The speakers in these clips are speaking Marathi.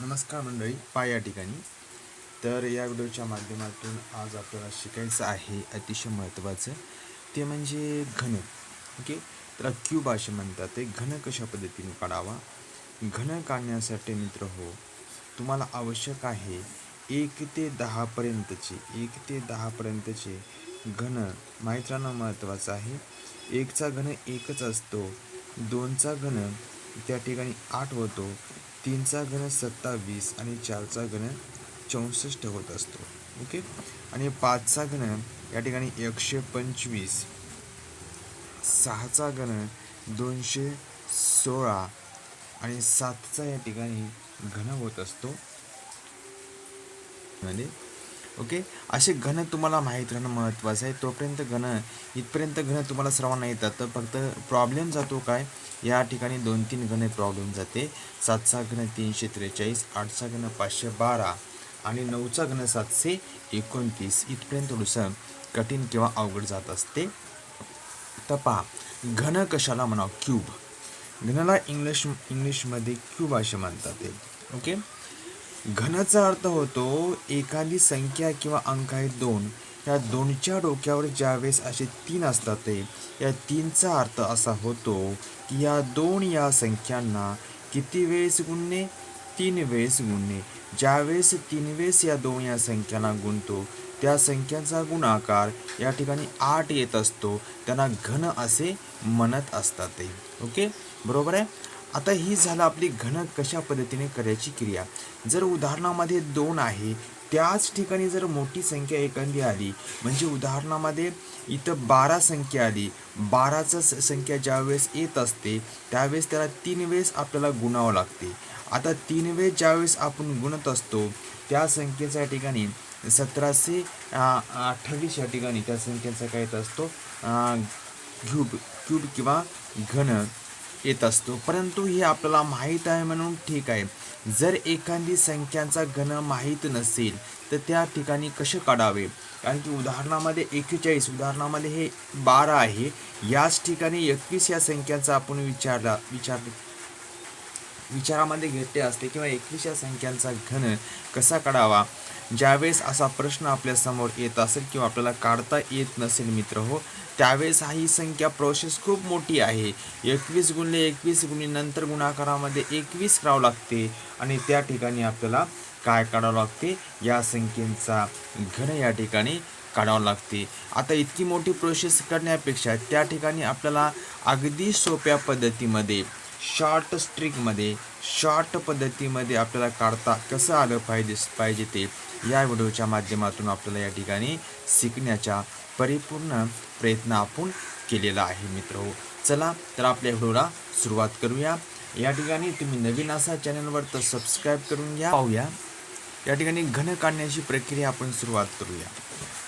नमस्कार मंडळी पा या ठिकाणी. तर या व्हिडिओच्या माध्यमातून आज आपल्याला शिकायचं आहे अतिशय महत्त्वाचं. ते म्हणजे घन ओके? तर क्यू भाषा म्हणतात ते. घन कशा पद्धतीने काढावा? घन काढण्यासाठी मित्र हो तुम्हाला आवश्यक आहे एक ते दहापर्यंतचे एक ते दहापर्यंतचे घन. माहीत राहणं महत्त्वाचं आहे. एकचा घन एकच असतो दोनचा घन त्या ठिकाणी आठ होतो तीनचा घन सत्तावीस आणि चारचा घन चौसष्ट होत असतो. ओके? आणि पाचचा घन या ठिकाणी एकशे पंचवीस सहाचा घन दोनशे सोळा आणि सातचा या ठिकाणी घन होत असतो. म्हणजे ओके? असे घन तुम्हाला माहीत राहणं महत्त्वाचं आहे. तोपर्यंत घन इथपर्यंत घन तुम्हाला सर्वांना येतात. तर फक्त प्रॉब्लेम जातो काय? या ठिकाणी दोन तीन घन प्रॉब्लेम जाते. सातचा घन तीनशे त्रेचाळीस आठचा घन पाचशे बारा आणि नऊचा घन सातशे एकोणतीस. इथपर्यंत थोडंसं कठीण किंवा अवघड जात असते. तर पहा घन कशाला म्हणावं? क्यूब. घनाला इंग्लिश इंग्लिशमध्ये क्यूब असे म्हणतात ते. ओके? घनाचा अर्थ होतो एखादी संख्या किंवा अंक आहे दोन. या दोनच्या डोक्यावर ज्यावेळेस असे तीन असतात ते या तीनचा अर्थ असा होतो की या दोन या संख्यांना किती वेळेस गुणणे? तीन वेळेस गुणणे. ज्यावेळेस तीन वेळेस या दोन या संख्यांना गुणतो त्या संख्यांचा गुणाकार या ठिकाणी आठ येत असतो. त्यांना घन असे म्हणत असतात ते. ओके? बरोबर आहे? आता ही झालं आपली घन कशा पद्धतीने करायची क्रिया? जर उदाहरणामध्ये दोन आहे त्याच ठिकाणी जर मोठी संख्या एखादी आली म्हणजे उदाहरणामध्ये इथं बारा संख्या आली बाराचं स संख्या ज्यावेळेस येत असते त्यावेळेस त्याला तीन वेळेस आपल्याला गुणावं लागते. आता तीन वेळेस ज्यावेळेस आपण गुणत असतो त्या संख्येच्या ठिकाणी सतराशे अठ्ठावीस या ठिकाणी त्या संख्येचा काय येत असतो? क्यूब क्यूब किंवा घन. येत असतो. परंतु हे आपल्याला माहीत आहे म्हणून ठीक आहे. जर एखादी संख्यांचा घन माहीत नसेल तर त्या ठिकाणी कसे काढावे? कारण की उदाहरणामध्ये एक्केचाळीस उदाहरणामध्ये हे बारा आहे. याच ठिकाणी एकवीस या संख्यांचा आपण विचारला विचार विचारामध्ये घेतले असते किंवा एकवीस या संख्यांचा घन कसा काढावा? ज्यावेळेस असा प्रश्न आपल्यासमोर येत असेल किंवा आपल्याला काढता येत नसेल मित्र हो त्यावेळेस हा ही संख्या प्रोसेस खूप मोठी आहे. एकवीस गुणले एकवीस गुणी नंतर गुणाकारामध्ये एकवीस करावं लागते आणि त्या ठिकाणी आपल्याला काय काढावं लागते? या संख्येचा घन या ठिकाणी काढावं लागते. आता इतकी मोठी प्रोसेस करण्यापेक्षा त्या ठिकाणी आपल्याला अगदी सोप्या पद्धतीमध्ये शॉर्ट स्ट्रिकमध्ये शॉर्ट पद्धतीमध्ये आपल्याला काढता कसं आलं पाहिजे पाहिजे ते या व्हिडिओच्या माध्यमातून आपल्याला या ठिकाणी शिकण्याचा परिपूर्ण प्रयत्न आपण केलेला आहे मित्र. हो चला तर आपल्या व्हिडिओला सुरुवात करूया. या ठिकाणी तुम्ही नवीन असा चॅनलवर तर सबस्क्राईब करून घ्या. पाहूया. या ठिकाणी घन काढण्याची प्रक्रिया आपण सुरुवात करूया.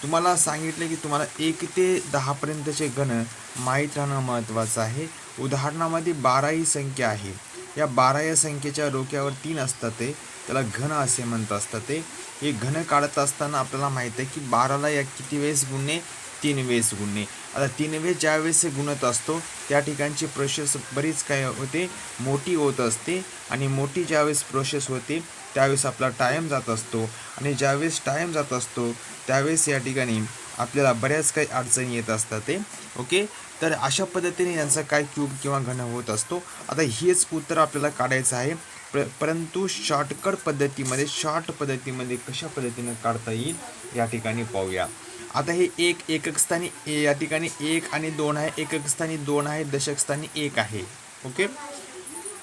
तुम्हाला सांगितलं की तुम्हाला एक ते दहापर्यंतचे घन माहीत राहणं महत्त्वाचं आहे. उदाहरणामध्ये बारा ही संख्या आहे. या बारा या संख्येच्या डोक्यावर तीन असतात ते. त्याला घन असे म्हणत असतात ते. हे घन काढत असताना आपल्याला माहीत आहे की बाराला या किती वेळेस गुणणे? तीन वेळेस गुणणे. आता तीन वेळेस ज्या वेळेस गुणत असतो त्या ठिकाणची प्रोसेस बरीच काय होते? मोठी होत असते. आणि मोठी ज्यावेळेस प्रोसेस होते त्यावेळेस आपला टाईम जात असतो. आणि ज्यावेळेस टाईम जात असतो त्यावेळेस या ठिकाणी आपल्याला बऱ्याच काही अडचणी येत असतात ते ओके तर अशा पद्धतीने यांचा काय क्यूब किंवा घन होत असतो? आता हेच उत्तर आपल्याला काढायचं आहे. प्र परंतु शॉर्टकट पद्धतीमध्ये शॉर्ट पद्धतीमध्ये कशा पद्धतीनं काढता येईल? या ठिकाणी पाहूया. आता हे एक एकक स्थानी ए या ठिकाणी एक आणि दोन आहे. एकक स्थानी दोन आहे दशक स्थानी एक आहे. ओके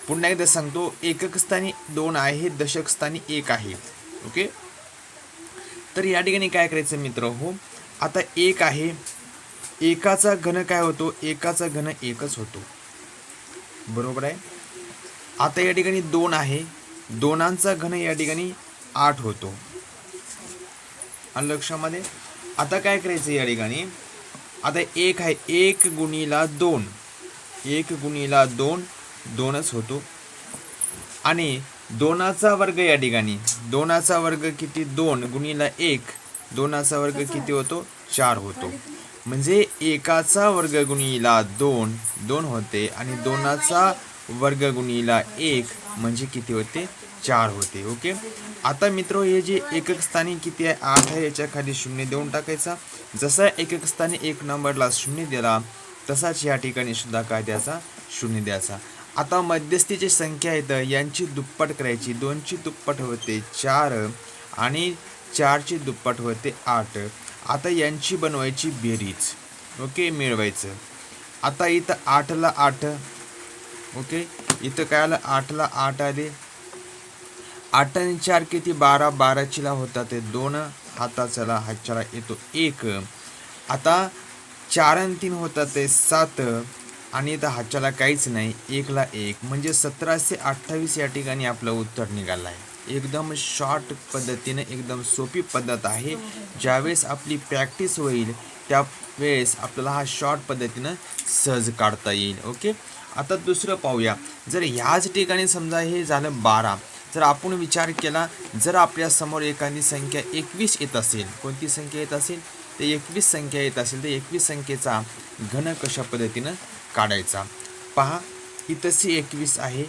पुन्हा एकदा सांगतो. एकक स्थानी दोन आहे दशक स्थानी एक आहे. ओके तर या ठिकाणी काय करायचं मित्र हो? आता एक आहे. एकाचा घन काय होतो? एकाचा घन एकच होतो. बरोबर आहे? आता या ठिकाणी दोन आहे. दोनांचा घन या ठिकाणी आठ होतो. आणि लक्षामध्ये आता काय करायचं या ठिकाणी? आता एक आहे. एक गुणीला दोन. एक गुणीला दोन दोनच होतो. आणि दोनाचा वर्ग या ठिकाणी. दोनाचा वर्ग किती? दोन गुणीला एक. दोनाचा वर्ग किती होतो? चार होतो. म्हणजे एकाचा वर्ग गुणीला दोन दोन होते आणि दोनाचा वर्ग गुणीला एक म्हणजे किती होते? चार होते ओके? आता मित्र हे जे एकक स्थानी किती आहे? आठ आहे याच्या खाली शून्य देऊन टाकायचा. जसा एकक स्थानी एक नंबरला शून्य दिला तसाच या ठिकाणी सुद्धा काय द्यायचा? शून्य द्यायचा. आता मध्यस्थीची संख्या आहेत यांची दुप्पट करायची. दोनची दुप्पट होते चार आणि चारची दुप्पट होते आठ. आता यांची बनवायची बेरीज. ओके मिळवायचं. आता इथं आठला आठ. ओके इथं काय आलं आठला आठ आले. आठ आणि चार किती? बारा. बाराचीला होतात ते दोन. हाताच्याला हातच्याला येतो एक. आता चार आणि तीन होतात ते सात. आणि इथं हाच्याला काहीच नाही. एकला एक. म्हणजे सतराशे अठ्ठावीस या ठिकाणी आपलं उत्तर निघालं आहे एकदम शॉर्ट पद्धतीने एकदम सोपी पद्धत आहे. ज्यावेळेस आपली प्रॅक्टिस होईल त्यावेळेस आपल्याला हा शॉर्ट पद्धतीनं सहज काढता येईल. ओके आता दुसरं पाहूया. जर ह्याच ठिकाणी समजा हे झालं बारा जर आपण विचार केला जर आपल्यासमोर एखादी संख्या एकवीस येत असेल कोणती संख्या येत असेल? तर एकवीस संख्या येत असेल तर एकवीस संख्येचा घन कशा पद्धतीनं काढायचा? पहा ही तशी एकवीस आहे.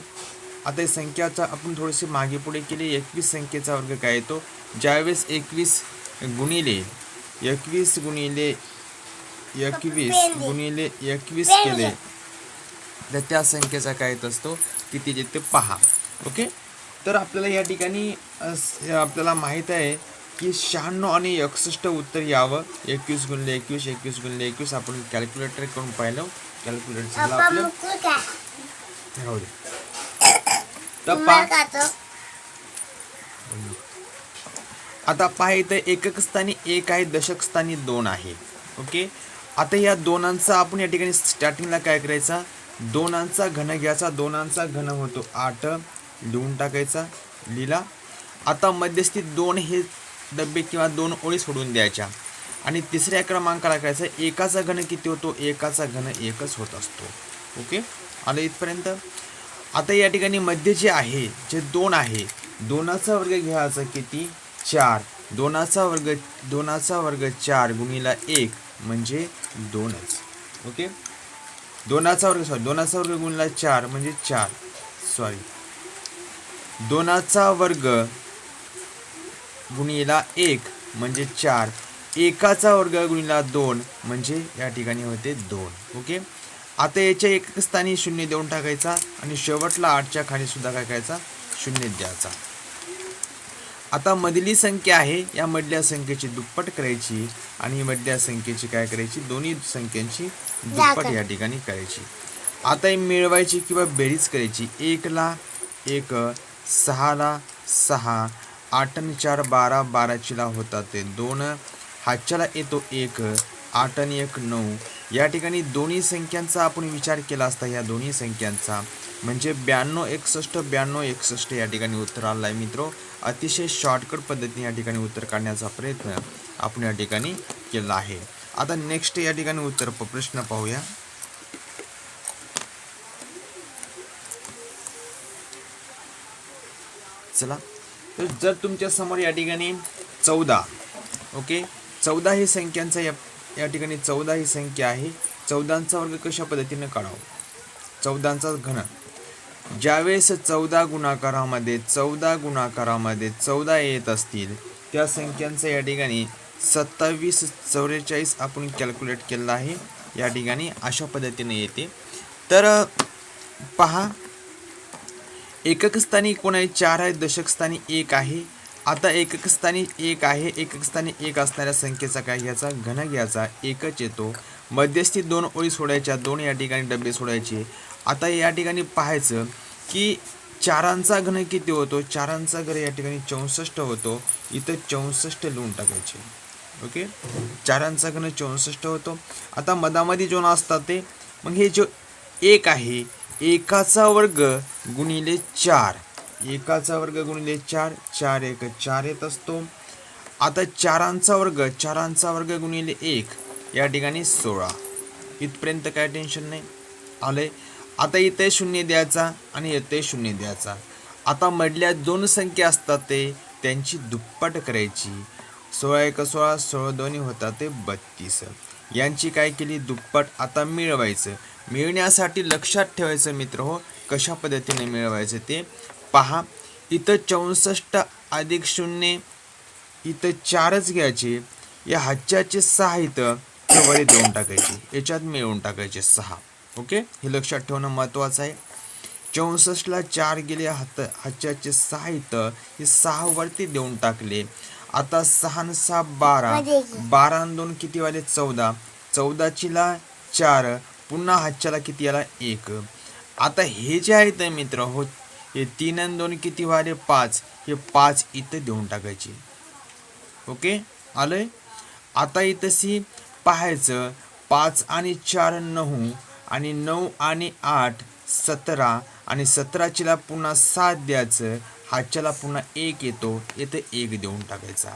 आता या संख्याचा आपण थोडेसे मागे पुढे केले. एकवीस संख्येचा वर्ग काय येतो ज्यावेळेस एकवीस गुणिले एकवीस गुणिले एकवीस गुणिले एकवीस केले तर त्या संख्येचा काय येत असतो? किती येते पहा. ओके? तर आपल्याला या ठिकाणी आपल्याला माहीत आहे की शहाण्णव आणि एकसष्ट उत्तर यावं. एकवीस गुणले एकवीस एकवीस गुणले एकवीस आपण कॅल्क्युलेटर करून पाहिलं. कॅल्क्युलेटर झालं आपलं मुकू काय राहू दे तर तुम्हाला पहा का तो आता पहा इथं एकक स्थानी एक आहे दशक स्थानी दोन आहे. ओके? आता या दोनांचा आपण या ठिकाणी स्टार्टिंगला काय करायचा? दोनांचा घन घ्यायचा दोनांचा घन होतो आठ. लिहून टाकायचा लिहिला. आता मध्यस्थी दोन हे डबे किंवा दोन ओळी सोडून द्यायच्या. आणि तिसऱ्या क्रमांकाला करायचं? एकाचा घन किती होतो? एकाचा घन एकच होत असतो. ओके? आलं इथपर्यंत? आता या ठिकाणी मध्ये जे आहे जे दोन आहे दोनाचा वर्ग घ्यायचा किती? चार. दोनाचा वर्ग दोनाचा वर्ग चार गुणिला एक म्हणजे दोनच. ओके? दोनाचा वर्ग सॉरी दोनाचा वर्ग गुणिला चार म्हणजे चार. सॉरी दोनाचा वर्ग गुणिला एक म्हणजे चार. एकाचा वर्ग गुणिला दोन म्हणजे या ठिकाणी होते दोन. ओके? आता याच्या एक स्थानी शून्य देऊन टाकायचा आणि शेवटला आठच्या खाली सुद्धा काय करायचा? शून्य द्यायचा. आता मधली संख्या आहे या मधल्या संख्येची दुप्पट करायची आणि मधल्या संख्येची काय करायची? दोन्ही संख्यांची दुप्पट या ठिकाणी करायची. आता ही मिळवायची किंवा बेरीज करायची. एकला एक सहाला सहा आठ आणि चार बारा बाराचीला होतात ते दोन. हातच्याला येतो एक आठ आणि एक नऊ या ठिकाणी दोन्ही संख्यांचा आपण विचार केला असता या दोन्ही संख्यांचा. म्हणजे ब्याण्णव एकसष्ट ब्याण्णव एकसष्ट या ठिकाणी उत्तर आलं आहे मित्रो. अतिशय शॉर्टकट पद्धतीने या ठिकाणी उत्तर काढण्याचा प्रयत्न आपण या ठिकाणी केला आहे. आता नेक्स्ट या ठिकाणी उत्तर प्रश्न पाहूया. चला. तर जर तुमच्यासमोर या ठिकाणी चौदा ओके? चौदा ही संख्यांचा या या ठिकाणी चौदा ही संख्या आहे. चौदांचा वर्ग कशा पद्धतीने काढावा? चौदांचा घन. ज्यावेळेस चौदा गुणाकारामध्ये चौदा गुणाकारामध्ये चौदा येत असतील त्या संख्यांचा या ठिकाणी सत्तावीस चौवेचाळीस आपण कॅल्क्युलेट केलं आहे. या ठिकाणी अशा पद्धतीने येते. तर पहा. एकक स्थानी कोण आहे? चार आहे. दशक स्थानी एक आहे. आता एककस्थानी एक आहे एककस्थानी एक असणाऱ्या संख्येचा काय ह्याचा घन घ्यायचा. एकच येतो. मध्यस्थी दोन ओळी सोडायच्या दोन या ठिकाणी डबे सोडायचे. आता या ठिकाणी पाहायचं की चारांचा घन किती होतो? चारांचा घन या ठिकाणी चौसष्ट होतो. इथं चौसष्ट लिहून टाकायचे. ओके? चारांचा घन चौसष्ट होतो. आता मधामध्ये जो असतात ते मग हे जो एक आहे एकाचा वर्ग गुणिले चार. एकाचा वर्ग गुणिले चार चार एक चार येत असतो. आता चारांचा वर्ग चारांचा वर्ग गुणिले एक या ठिकाणी सोळा. इथपर्यंत काय टेन्शन नाही. आले आता इथे शून्य द्यायचा आणि येथे शून्य द्यायचा. आता मधल्या दोन संख्या असतात ते त्यांची दुप्पट करायची. सोळा एक सोळा सोळा दोन्ही होतात ते बत्तीस. यांची काय केली? दुप्पट आता मिळवायचं. मिळण्यासाठी लक्षात ठेवायचं मित्र हो कशा पद्धतीने मिळवायचं ते? पहा. इथं चौसष्ट अधिक शून्य इथं चारच घ्यायचे. या हच्च्याचे सहा इथं वरी देऊन टाकायचे. याच्यात मिळवून टाकायचे सहा. ओके? हे लक्षात ठेवणं महत्त्वाचं आहे. चौसष्टला चार गेले हात हच्च्याचे सहा इथं हे सहा वरती देऊन टाकले. आता सहा न सहा बारा. बारा दोन किती वाले? चौदा. चौदाचीला चार. पुन्हा हच्च्याला किती आला? एक. आता हे जे आहे तर मित्र हो हे तीन आणि दोन किती वाले पाच. हे पाच इथं देऊन टाकायचे. ओके? आलंय? आता इथंशी पाहायचं. पाच आणि चार नऊ आणि नऊ आणि आठ सतरा आणि सतराचीला पुन्हा सात द्यायचं. हातच्याला पुन्हा एक येतो. इथं एक देऊन टाकायचा.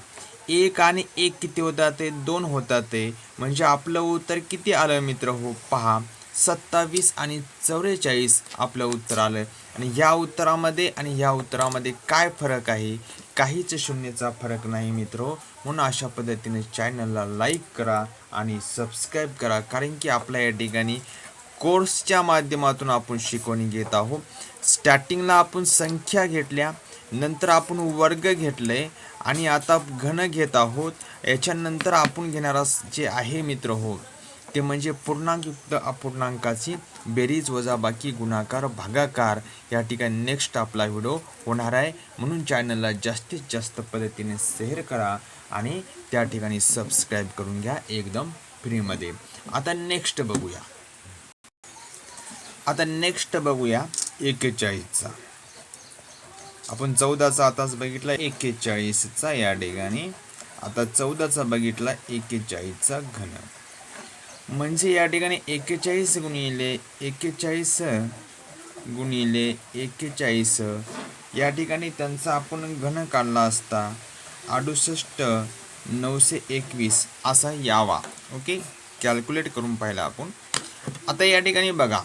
एक आणि एक किती होतात? ते दोन होतात. ते म्हणजे आपलं उत्तर किती आलं मित्र? हो पहा. सत्तावीस आणि चौवेचाळीस आपलं उत्तर आलं आणि या उत्तरामध्ये आणि ह्या उत्तरामध्ये काय फरक आहे? काहीच शून्यचा फरक नाही मित्र. म्हणून अशा पद्धतीने चॅनलला लाईक करा आणि सबस्क्राईब करा. कारण की आपल्या या ठिकाणी कोर्सच्या माध्यमातून आपण शिकवणी घेत आहोत. स्टार्टिंगला आपण संख्या घेतल्या नंतर आपण वर्ग घेतले आणि आता घन घेत आहोत. याच्यानंतर आपण घेणारा जे आहे मित्र हो ते म्हणजे पूर्णांकयुक्त अपूर्णांकाची बेरीज वजाबाकी गुणाकार भागाकार. या ठिकाणी नेक्स्ट आपला व्हिडिओ होणार आहे. म्हणून चॅनलला जास्तीत जास्त पद्धतीने शेअर करा आणि त्या ठिकाणी सबस्क्राईब करून घ्या एकदम फ्रीमध्ये आता नेक्स्ट बघूया. आता नेक्स्ट बघूया एकेचाळीसचा. आपण चौदाचा आताच बघितला एकेचाळीसचा या ठिकाणी. आता चौदाचा बघितला एकेचाळीसचा घन. म्हणजे या ठिकाणी एक्केचाळीस गुणिले एक्केचाळीस गुणिले एक्केचाळीस या ठिकाणी त्यांचा आपण घन काढला असता अडुसष्ट नऊशे एकवीस असा यावा. ओके? कॅल्क्युलेट करून पाहिला आपण. आता या ठिकाणी बघा.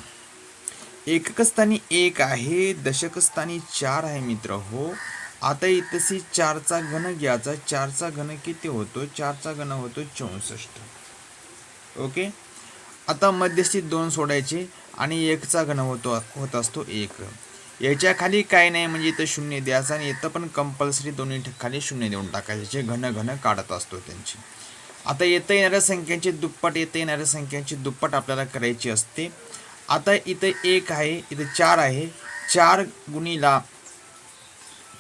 एककस्थानी एक आहे दशकस्थानी चार आहे मित्र. हो? आता इथंशी चारचा घन घ्यायचा. चारचा घन किती होतो? चारचा घन होतो चौसष्ट. ओके? आता मध्यस्थी दोन सोडायचे आणि एकचा घन होतो होत असतो एक. याच्या खाली काय नाही म्हणजे इथं शून्य द्यायचं आणि इथं पण कंपल्सरी दोन्ही खाली शून्य देऊन टाकायचे जे घन घन काढत असतो त्यांची. आता येतं येणाऱ्या संख्यांची दुप्पट येतं येणाऱ्या संख्यांची दुप्पट आपल्याला करायची असते. आता इथं एक आहे इथं चार आहे. चार गुणीला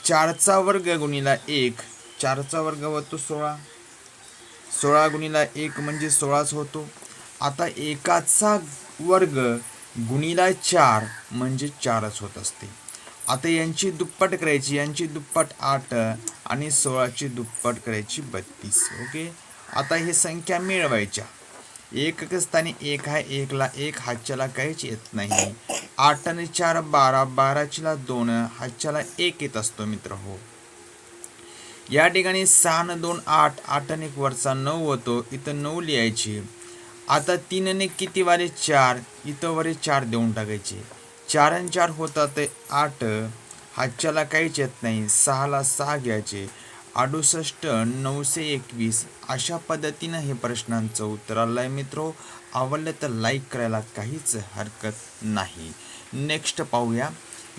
चारचा वर्ग गुणीला एक. चारचा वर्ग होतो सोळा. सोळा गुणीला एक म्हणजे सोळाच होतो. आता एकाचा वर्ग गुणीला चार म्हणजे चारच होत असते. आता यांची दुप्पट करायची यांची दुप्पट आठ आणि सोळाची दुप्पट करायची बत्तीस ओके? आता हे संख्या मिळवायच्या. एकक स्थानी एक हा एकला एक हातच्याला काहीच येत नाही. आठ आणि चार बारा बाराचीला दोन हातच्याला एक येत असतो मित्र हो. या ठिकाणी सहा न दोन आठ आठ आणि एक वरचा नऊ होतो इथं नऊ लिहायची. आता तीन आणि किती वाले चार इथं वरे चार देऊन टाकायचे. चार आणि चार होतात ते आठ हातच्याला काहीच येत नाही सहाला सहा घ्यायचे. अडुसष्ट नऊशे एकवीस अशा पद्धतीनं हे प्रश्नांचं उत्तर आलं आहे मित्रो. आवडलं तर लाईक करायला काहीच हरकत नाही. नेक्स्ट पाहूया.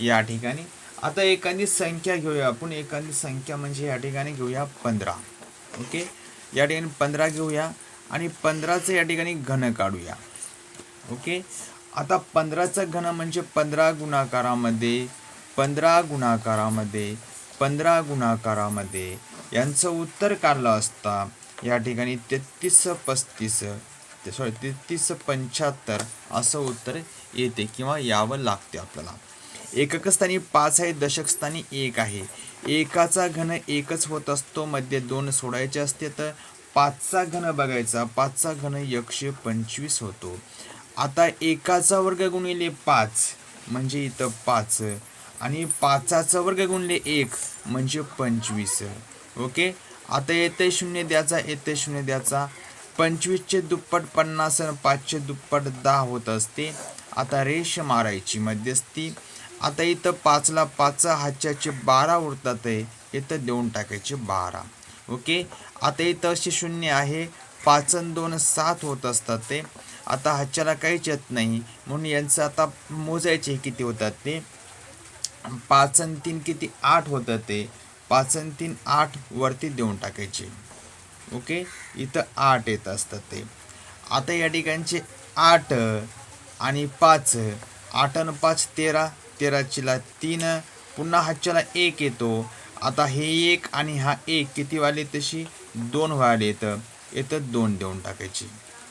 या ठिकाणी आता एखादी संख्या घेऊया. आपण एखादी संख्या म्हणजे या ठिकाणी घेऊया पंधरा. ओके? या ठिकाणी पंधरा घेऊया आणि पंधराचं या ठिकाणी घन काढूया. ओके? आता पंधराचं घन म्हणजे पंधरा गुणाकारामध्ये पंधरा गुणाकारामध्ये पंधरा गुणाकारामध्ये. यांचं उत्तर काढलं असता या ठिकाणी तेहतीस पस्तीस सॉरी तेहतीस पंच्याहत्तर असं उत्तर येते किंवा यावं लागते आपल्याला. एककस्थानी पाच आहे दशकस्थानी एक आहे. एकाचा घन एकच होत असतो मध्ये दोन सोडायचे असते तर पाचचा घन बघायचा पाचचा घन एकशे पंचवीस होतो. आता एकाचा वर्ग गुणिले पाच म्हणजे इथं पाच. आणि पाचाचा वर्ग गुणले एक म्हणजे पंचवीस. ओके? आता येते शून्य द्याचा येते शून्य द्याचा. पंचवीसचे दुप्पट पन्नास आणि पाचशे दुप्पट दहा होत असते. आता रेष मारायची मध्यस्थी. आता इथं पाचला पाच हाच्याचे बारा उरतात आहे. इथं देऊन टाकायचे बारा. ओके? आता इथं असे शून्य आहे. पाच आणि दोन सात होत असतात ते. आता हाच्याला काहीच येत नाही. म्हणून यांचं आता मोजायचे किती होतात ते? पाच आणि तीन किती? आठ होतं ते. पाच आणि तीन आठ वरती देऊन टाकायचे. ओके? इथं आठ येत असतात ते. आता या ठिकाणचे आठ आणि पाच. आठ आणि पाच तेरा. तेराचीला तीन पुन्हा हातच्याला एक येतो. आता हे एक आणि हा एक किती वाले तशी? दोन व्हायला येतं. येतं दोन देऊन टाकायची.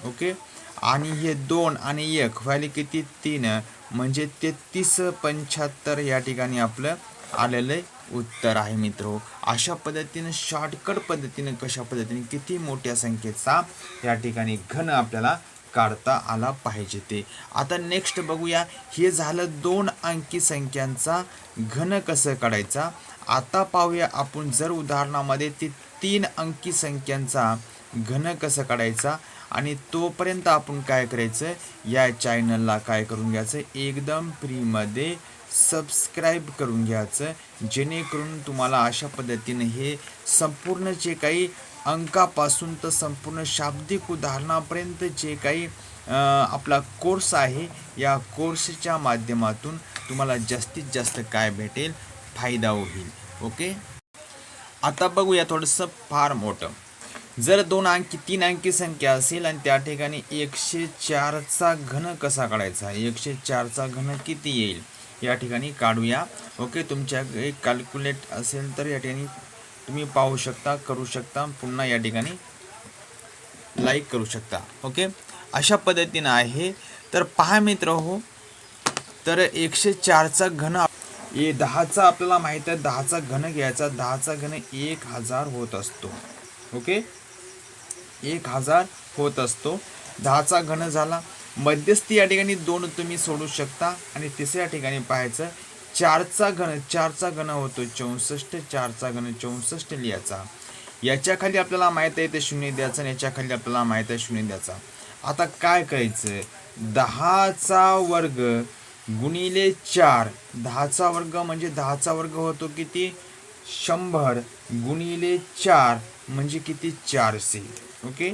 ओके? आणि हे दोन आणि एक व्हायला किती? तीन. म्हणजे तेहतीस पंच्याहत्तर या ठिकाणी आपलं आलेलं उत्तर आहे मित्र. अशा पद्धतीनं शॉर्टकट पद्धतीनं कशा पद्धतीने किती मोठ्या संख्येचा या ठिकाणी घन आपल्याला काढता आला पाहिजे ते. आता नेक्स्ट बघूया. हे झालं दोन अंकी संख्यांचा घन कसं काढायचा? आता पाहूया आपण जर उदाहरणामध्ये ते तीन अंकी संख्यांचा घन कसं काढायचा आणि तोपर्यंत आपण काय करायचं? या चॅनलला काय करून घ्यायचं? एकदम फ्रीमध्ये सबस्क्राईब करून घ्यायचं. जेणेकरून तुम्हाला अशा पद्धतीने हे संपूर्ण जे काही अंकापासून तर संपूर्ण शाब्दिक उदाहरणापर्यंत जे काही आपला कोर्स आहे या कोर्सच्या माध्यमातून तुम्हाला जास्तीत जास्त काय भेटेल फायदा होईल. ओके आता बघूया थोडंसं फार मोठं. जर दोन अंकी तीन अंकी संख्या असेल आणि त्या ठिकाणी एकशे चारचा घन कसा काढायचा? एकशे चारचा घन किती येईल? या ठिकाणी काढूया. ओके तुमच्या कॅल्क्युलेट असेल तर या ठिकाणी तुम्ही पाहू शकता करू शकता पुन्हा या ठिकाणी लाईक करू शकता. ओके अशा पद्धतीनं आहे. तर पहा मित्र हो तर एकशे चारचा घन ए दहाचा आपल्याला माहीत आहे दहाचा घन घ्यायचा. दहाचा घन एक हजार होत असतो. ओके एक हजार होत असतो. दहाचा घन झाला. मध्यस्थी या ठिकाणी दोन तुम्ही सोडू शकता. आणि तिसऱ्या ठिकाणी पाहायचं चारचा घन चारचा घन होतो चौसष्ट चारचा घन चौसष्ट लिहायचा. याच्या खाली आपल्याला माहीत आहे ते शून्य द्यायचं आणि याच्या खाली आपल्याला माहीत आहे शून्य द्यायचा. आता काय करायचं? दहाचा वर्ग गुणिले चार. दहाचा वर्ग म्हणजे दहाचा वर्ग होतो किती? शंभर गुणिले चार म्हणजे किती? चारशे. ओके?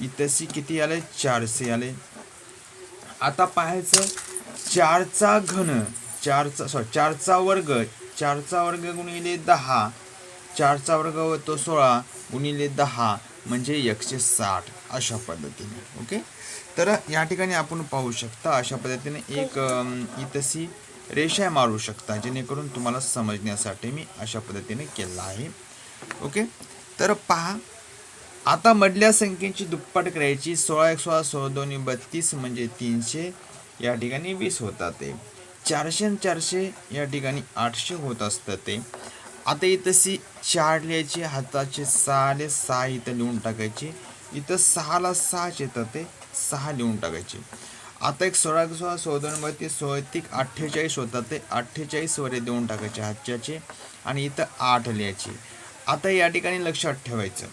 इथंशी किती आले? चारशे आले. आता पाहायचं. चारचा घन. चारचा सॉरी चारचा वर्ग चारचा वर्ग गुणिले दहा चारचा वर्ग होतो सोळा गुणिले दहा म्हणजे एकशे साठ अशा पद्धतीने ओके? तर या ठिकाणी आपण पाहू शकता अशा पद्धतीने एक इतसी रेषा मारू शकता जेणेकरून तुम्हाला समजण्यासाठी मी अशा पद्धतीने केलं आहे ओके? तर पहा आता मधल्या संख्येची दुप्पट करायची सोळा एक सोळा सोळा दोन्ही बत्तीस म्हणजे तीनशे या ठिकाणी वीस होतात ते. चारशे आणि चारशे या ठिकाणी आठशे होत असतं ते. आता इथं सी चार लिहायची हाताचे सहाले सहा इथं लिहून टाकायची. इथं सहाला सहाच येतं ते सहा लिहून टाकायचे. आता एक सोळा सोळा सोळा दोन अठ्ठेचाळीस होतात ते. अठ्ठेचाळीस वरे देऊन टाकायचे हातच्याचे आणि इथं आठ लिहायचे. आता या ठिकाणी लक्षात ठेवायचं.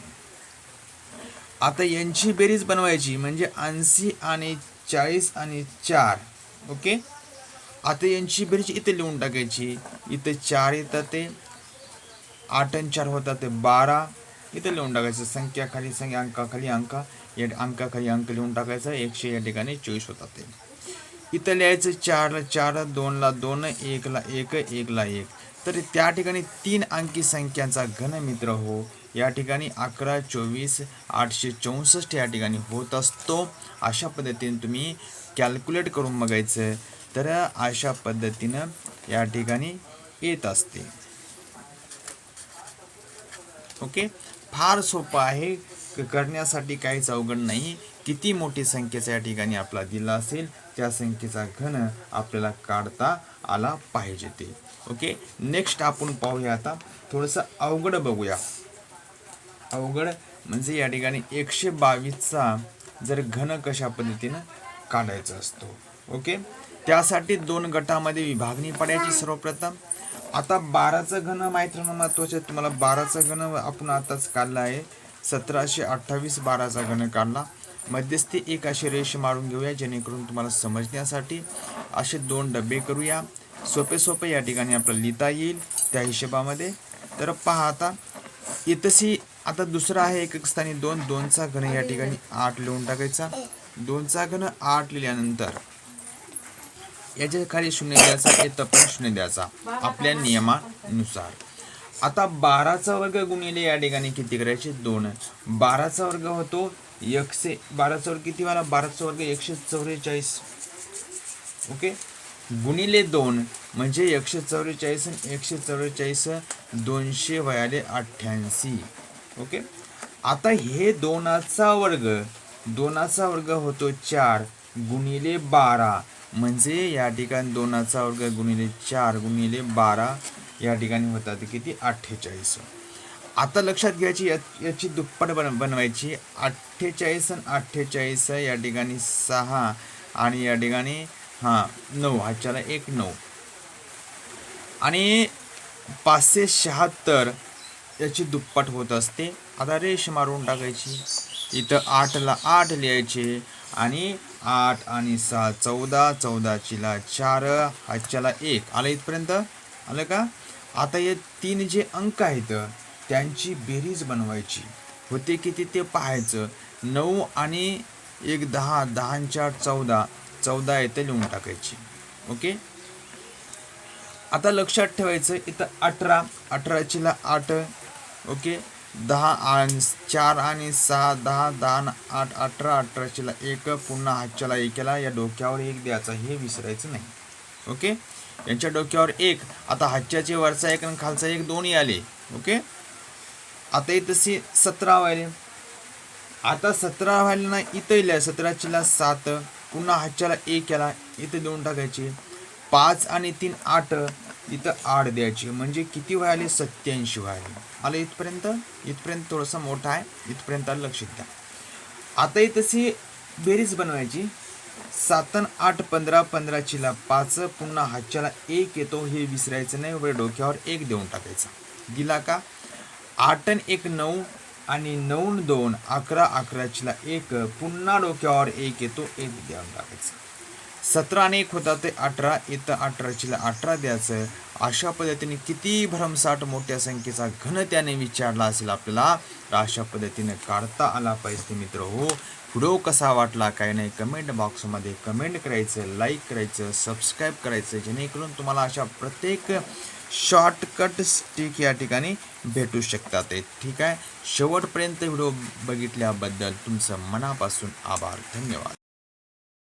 आता यांची बेरीज बनवायची म्हणजे ऐंशी आणि चाळीस आणि चार ओके? आता यांची बेरीज इथे लिहून टाकायची. इथे चार येतात ते आठ आणि चार होतात ते बारा. इथे लिहून टाकायचं संख्या खाली संख्या अंकाखाली अंका. या अंकाखाली अंक लिहून टाकायचं एकशे या ठिकाणी चोवीस होतात ते. इथं लिहायचं चारला चार दोनला दोन एकला एक एकला एक. तर त्या ठिकाणी तीन अंकी संख्यांचा घनमित्र हो. या ठिकाणी अकरा चोवीस आठशे चौसष्ट या ठिकाणी होत असतो. अशा पद्धतीने तुम्ही कॅल्क्युलेट करून बघायचं. तर अशा पद्धतीनं या ठिकाणी येत असते. ओके? फार सोपं आहे. करण्यासाठी काहीच अवघड नाही. किती मोठी संख्येचा या ठिकाणी आपला दिला असेल त्या संख्येचा घन आपल्याला काढता आला पाहिजे ते. ओके? नेक्स्ट आपण पाहूया आता. थोडंसं अवघड बघूया. अवघड म्हणजे या ठिकाणी एकशे बावीसचा जर घन कशा पद्धतीनं काढायचा असतो. ओके? त्यासाठी दोन गटामध्ये विभागणी पडायची सर्वप्रथम. आता बाराचं घन माहीत महत्त्वाचं आहे. तुम्हाला बाराचं घन आपण आताच काढला आहे. सतराशे अठ्ठावीस बाराचा घन काढला. मध्यस्थी एक अशी रेष मारून घेऊया जेणेकरून तुम्हाला समजण्यासाठी असे दोन डबे करूया. सोपे सोपे या ठिकाणी आपल्याला लिहिता येईल त्या हिशोबामध्ये. तर पहा आता इथंशी आता दुसरं आहे एक स्थानी दोन. दोनचा घन या ठिकाणी आठ लिहून टाकायचा. दोनचा घन आठ लिहिल्यानंतर याच्या खाली शून्य द्यायचा येतं पण शून्य द्यायचा आपल्या नियमानुसार. आता बाराचा वर्ग गुणिले या ठिकाणी किती करायचे? दोन. बाराचा वर्ग होतो एकशे बाराचा वर्ग किती वाला? बाराचा वर्ग एकशे चौवेचाळीस. ओके? गुणिले दोन म्हणजे एकशे चौवेचाळीस आणि एकशे चौवेचाळीस दोनशे वयाले अठ्ठ्याऐंशी. ओके? आता हे दोनाचा वर्ग दोनाचा वर्ग होतो चार गुणिले बारा. म्हणजे या ठिकाणी दोनाचा वर्ग गुणिले चार गुणिले बारा या ठिकाणी होतात किती? अठ्ठेचाळीस. आता लक्षात घ्यायची या- याची दुप्पट बन बनवायची. अठ्ठेचाळीस आणि अठ्ठेचाळीस या ठिकाणी सहा आणि या ठिकाणी हां नऊ. ह्याच्याला एक नऊ. आणि पाचशे शहात्तर याची दुप्पट होत असते. आता रेष मारून टाकायची. इथं आठला आठ लिहायचे आणि आठ आणि सहा चौदा. चौदाचीला चार ह्याच्याला एक. आलं इथपर्यंत? आलं का? आता हे तीन जे अंक आहेत त्यांची बेरीज बनवायची. होते किती ते पाहायचं. नऊ आणि एक दहा. दहा चार चौदा. चौदा येते लिहून टाकायची. ओके? आता लक्षात ठेवायचं इथं अठरा. अठराचीला आठ. ओके? दहा आणि चार आणि सहा दहा दहा आठ अठरा अठराचीला एक पुन्हा हातच्याला एकेला. या डोक्यावर एक द्यायचा हे विसरायचं नाही. ओके? यांच्या डोक्यावर एक आता हातच्याचे वरचा एक आणि खालचा एक दोन्ही आले. ओके? आता इथं सी सतरा व्हायले. आता सतरा व्हायला ना इथं इल्या सतराचीला सात पुन्हा हातच्याला एक याला. इथं देऊन टाकायचे. पाच आणि तीन आठ. इथं आठ द्यायची. म्हणजे किती व्हायले सत्याऐंशी व्हायले आलं. इथपर्यंत? इथपर्यंत थोडंसं मोठा आहे. इथपर्यंत आलं लक्षात द्या. आता ही तशी बेरीज बनवायची. सातन आठ पंधरा पंधराचीला पाच पुन्हा हातच्याला एक येतो. हे विसरायचं नाही. वर डोक्यावर एक देऊन टाकायचा. दिला का? आठ अन एक नऊ आणि नऊ दोन अकरा अकराचीला एक. पुन्हा डोक्यावर एक येतो. एक देऊन टाकायचं. सतरा आणि एक होता ते अठरा. इथं अठराचीला अठरा द्यायचं. अशा पद्धतीने किती भरमसाठ मोठ्या संख्येचा घन त्याने विचारला असेल आपल्याला तर अशा पद्धतीने काढता आला पाहिजे मित्र हो. व्हिडिओ कसा वाटला काय नाही कमेंट बॉक्समध्ये कमेंट करायचं लाईक करायचं सबस्क्राईब करायचं जेणेकरून तुम्हाला अशा प्रत्येक शॉर्टकट स्टिक या ठिकाणी भेटू शकतात. ठीक आहे? शेवटपर्यंत व्हिडिओ बघितल्याबद्दल तुमचं मनापासून आभार. धन्यवाद.